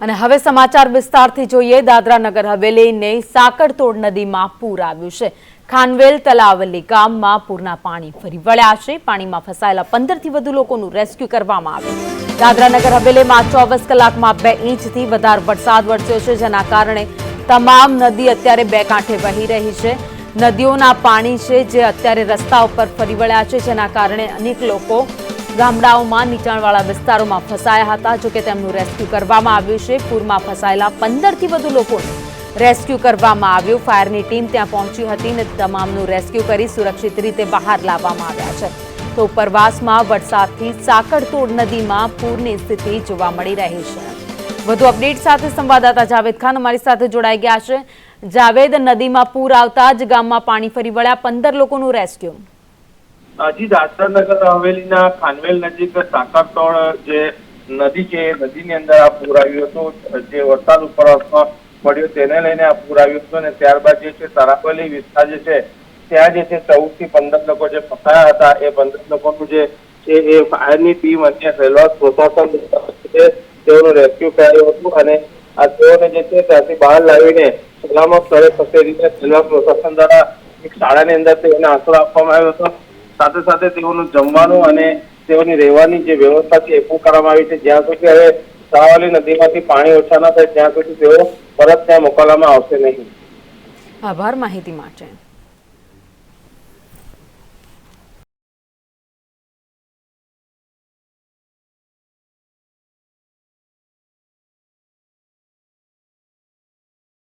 અને હવે સમાચાર વિસ્તારથી જોઈએ, દાદરા નગર હવેલીને સાકરતોડ નદીમાં પૂર આવ્યું છે. ખાનવેલ તલાવલી ગામમાં પૂરના પાણી ફરી વળ્યા છે. પાણીમાં ફસાયેલા પંદરથી વધુ લોકોનું રેસ્ક્યુ કરવામાં આવ્યું. દાદરા નગર હવેલીમાં ચોવીસ કલાકમાં બે ઇંચથી વધારે વરસાદ વરસ્યો છે, જેના કારણે તમામ નદી અત્યારે બે કાંઠે વહી રહી છે. નદીઓના પાણી છે, જે અત્યારે રસ્તા ઉપર ફરી વળ્યા છે, જેના કારણે અનેક લોકો ગામડાઓમાં નીચાણવાળા વિસ્તારોમાં ફસાયા હતા જોકે તેમનું રેસ્ક્યુ કરવામાં આવ્યું છે. પૂરમાં ફસાયેલા પંદરથી વધુ લોકોને રેસ્ક્યુ કરવામાં આવ્યું. ફાયરની ટીમ ત્યાં પહોંચી હતી અને તમામનું રેસ્ક્યુ કરી સુરક્ષિત રીતે બહાર લાવવામાં આવ્યા છે. તો ઉપરવાસમાં વરસાદથી સાકરતોડ નદીમાં પૂરની સ્થિતિ જોવા મળી રહી છે. વધુ અપડેટ સાથે સંવાદદાતા જાવેદ ખાન અમારી સાથે જોડાઈ ગયા છે. જાવેદ, નદીમાં પૂર આવતા જ ગામમાં પાણી ફરી વળ્યા. પંદર લોકોનું રેસ્ક્યુ. હજી દાદરાનગર હવેલીના ખાનવેલ નજીક સાકરતોળ જે નદી છે નદીની અંદર આ પૂર આવ્યું હતું. જે વરસાદ ઉપર પડ્યો તેને લઈને આ પૂર આવ્યું હતું અને ત્યારબાદ જે છે તરાપલી વિસ્તાર જે છે, ત્યાં જે છે ચૌદથી પંદર લોકો જે ફસાયા હતા, એ પંદર લોકોનું જે એ ફાયરની ટીમ અને રેલવે પ્રશાસન તેઓનું રેસ્ક્યુ કરાયું હતું અને આ તેઓને જે છે, ત્યાંથી બહાર લાવીને સલામત સ્થળે ખસેડીને રેલવે પ્રશાસન દ્વારા એક શાળાની અંદર તેઓને આશરો આપવામાં આવ્યો હતો. સાથે સાથે તેઓનું જમવાનું અને તેઓની રહેવાની જે વ્યવસ્થા છે એ કરવામાં આવી છે. જ્યાં સુધી હવે સાવાલી નદીમાંથી પાણી ઓછા ન થાય, ત્યાં સુધી તેઓ પરત ત્યાં મોકલવામાં આવશે નહીં. આભાર માહિતી માટે.